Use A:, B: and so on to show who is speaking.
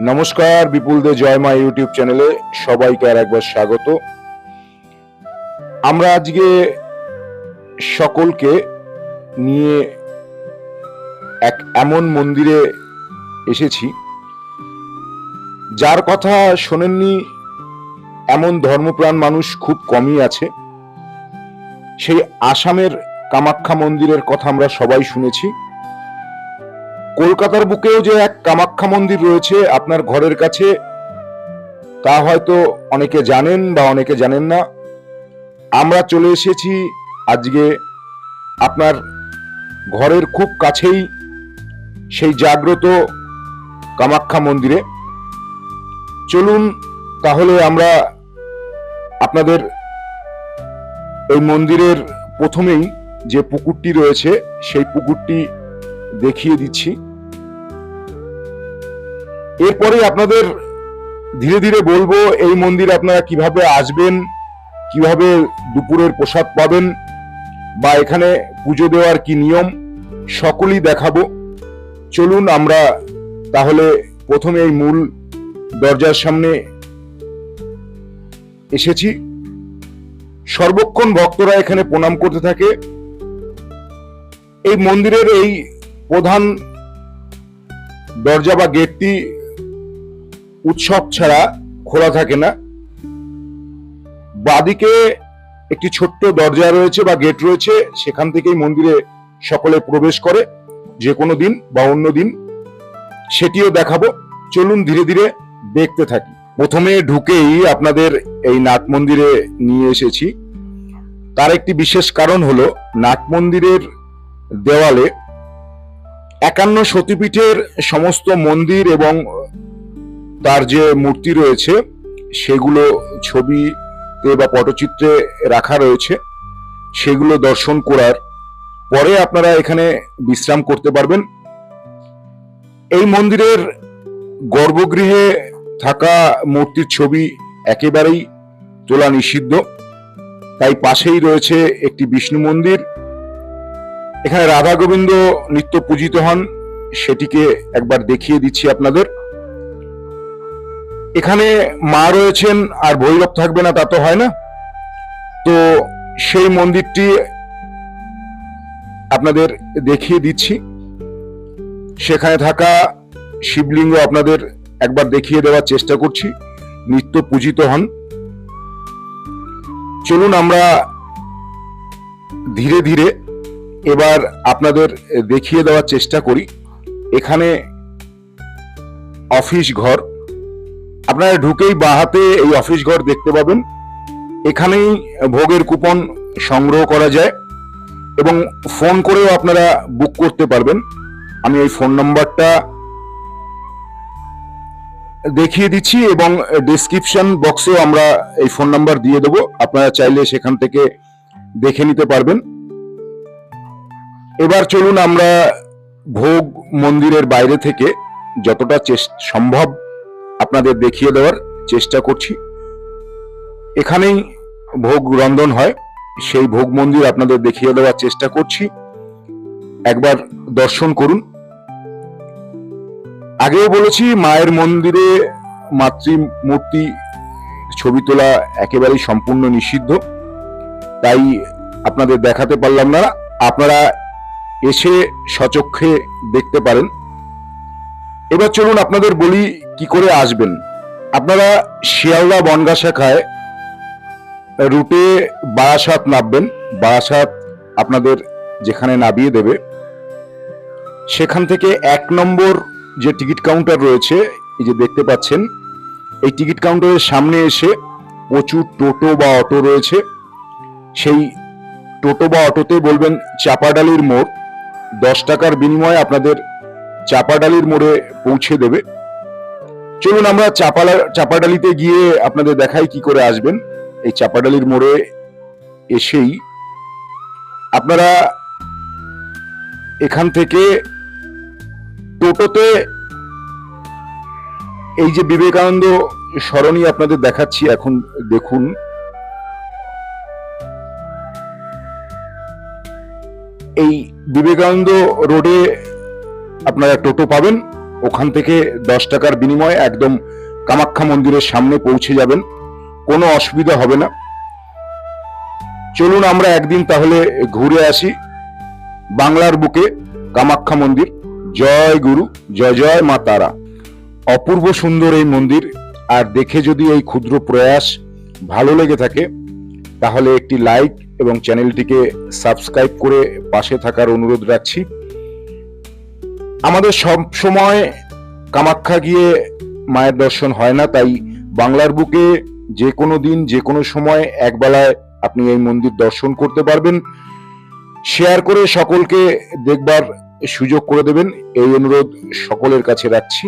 A: নমস্কার, বিপুল দে জয় মা ইউটিউব চ্যানেলে সবাইকে আর একবার স্বাগত। আমরা আজকে সকলকে নিয়ে এক এমন মন্দিরে এসেছি, যার কথা শোনেননি এমন ধর্মপ্রাণ মানুষ খুব কমই আছে। সেই আসামের কামাখ্যা মন্দিরের কথা আমরা সবাই শুনেছি। কলকাতার বুকেও যে এক কামাখ্যা মন্দির রয়েছে আপনার ঘরের কাছে, তা হয়তো অনেকে জানেন বা অনেকে জানেন না। আমরা চলে এসেছি আজকে আপনার ঘরের খুব কাছেই সেই জাগ্রত কামাখ্যা মন্দিরে। চলুন তাহলে আমরা আপনাদের এই মন্দিরের প্রথমেই যে পুকুরটি রয়েছে, সেই পুকুরটি দেখিয়ে দিচ্ছি। এরপরে আপনাদের ধীরে ধীরে বলব, এই মন্দির আপনারা কীভাবে আসবেন, কীভাবে দুপুরের প্রসাদ পাবেন, বা এখানে পুজো দেওয়ার কি নিয়ম, সকলই দেখাবো। চলুন আমরা তাহলে প্রথমে এই মূল দরজার সামনে এসেছি। সর্বক্ষণ ভক্তরা এখানে প্রণাম করতে থাকে। এই মন্দিরের এই প্রধান দরজা বা গেটটি উৎসব ছাড়া খোলা থাকে না। বাদিকে একটি ছোট্ট দরজা রয়েছে বা গেট রয়েছে, সেখান থেকেই মন্দিরে সকলে প্রবেশ করে। যে কোনো দিন বা অন্য দিন সেটিও দেখাবো। চলুন ধীরে ধীরে দেখতে থাকি। প্রথমে ঢুকেই আপনাদের এই নাট মন্দিরে নিয়ে এসেছি। তার একটি বিশেষ কারণ হলো, নাট মন্দিরের দেওয়ালে একান্ন সতীপীঠের সমস্ত মন্দির এবং তার যে মূর্তি রয়েছে, সেগুলো ছবিতে বা পটচিত্রে রাখা রয়েছে। সেগুলো দর্শন করার পরে আপনারা এখানে বিশ্রাম করতে পারবেন। এই মন্দিরের গর্ভগৃহে থাকা মূর্তির ছবি একেবারেই তোলা নিষিদ্ধ। তাই পাশেই রয়েছে একটি বিষ্ণু মন্দির। এখানে রাধা গোবিন্দ নিত্য পূজিত হন। সেটিকে একবার দেখিয়ে দিচ্ছি আপনাদের। এখানে মা রয়েছেন আর ভৈরব থাকবে না, তা তো হয় না। তো সেই মন্দিরটি আপনাদের দেখিয়ে দিচ্ছি। সেখানে থাকা শিবলিঙ্গ আপনাদের একবার দেখিয়ে দেওয়ার চেষ্টা করছি। নিত্য পূজিত হন। চলুন আমরা ধীরে ধীরে এবার আপনাদের দেখিয়ে দেওয়ার চেষ্টা করি। এখানে অফিস ঘর। আপনারা ঢুকেই বাহাতে এই অফিস ঘর দেখতে পাবেন। এখানেই ভোগের কুপন সংগ্রহ করা যায় এবং ফোন করেও আপনারা বুক করতে পারবেন। আমি এই ফোন নাম্বারটা দেখিয়ে দিচ্ছি এবং ডিসক্রিপশন বক্সেও আমরা এই ফোন নাম্বার দিয়ে দেবো। আপনারা চাইলে সেখান থেকে দেখে নিতে পারবেন। এবার চলুন আমরা ভোগ মন্দিরের বাইরে থেকে যতটা সম্ভব আপনাদের দেখিয়ে দেওয়ার চেষ্টা করছি। এখানেই ভোগ রন্ধন হয়, সেই ভোগ মন্দির আপনাদের দেখিয়ে দেওয়ার চেষ্টা করছি। একবার দর্শন করুন। আগেও বলেছি, মায়ের মন্দিরে মাতৃ মূর্তি ছবি তোলা একেবারেই সম্পূর্ণ নিষিদ্ধ। তাই আপনাদের দেখাতে পারলাম না। আপনারা এসে সচক্ষে দেখতে পারেন। এবার চলুন আপনাদের বলি কি করে আসবেন। আপনারা শিয়ালদা বনগা শাখায় রুটে বারাসাত নামবেন। বারাসাত আপনাদের যেখানে নামিয়ে দেবে। সেখান থেকে এক নম্বর যে টিকিট কাউন্টার রয়েছে, এই যে দেখতে পাচ্ছেন, এই টিকিট কাউন্টারের সামনে এসে প্রচুর টোটো বা অটো রয়েছে। সেই টোটো বা অটোতে বলবেন চাপাডালির মোড়। দশ টাকার বিনিময়ে আপনাদের চাপাডালির মোড়ে পৌঁছে দেবে। চলুন আমরা চাপালা চাপাডালিতে গিয়ে আপনাদের দেখাই কি করে আসবেন। এই চাপাডালির মোড়ে এসেই আপনারা এখান থেকে টোটোতে এই যে বিবেকানন্দ সরণি আপনাদের দেখাচ্ছি, এখন দেখুন। এই বিবেকানন্দ রোডে আপনারা টোটো পাবেন। ওখান থেকে দশ টাকার বিনিময়ে একদম কামাখ্যা মন্দিরের সামনে পৌঁছে যাবেন। কোনো অসুবিধা হবে না। চলুন আমরা একদিন তাহলে ঘুরে আসি বাংলার বুকে কামাখ্যা মন্দির। জয় গুরু, জয় জয় মা তারা। অপূর্ব সুন্দর এই মন্দির। আর দেখে যদি এই ক্ষুদ্র প্রয়াস ভালো লেগে থাকে, তাহলে একটি লাইক এবং চ্যানেলটিকে সাবস্ক্রাইব করে পাশে থাকার অনুরোধ রাখছি। আমাদের সব সময় কামাখ্যা গিয়ে মায়ের দর্শন হয় না, তাই বাংলার বুকে যে কোনো দিন, যে কোনো সময় একবেলায় আপনি এই মন্দির দর্শন করতে পারবেন। শেয়ার করে সকলকে দেখবার সুযোগ করে দেবেন, এই অনুরোধ সকলের কাছে রাখছি।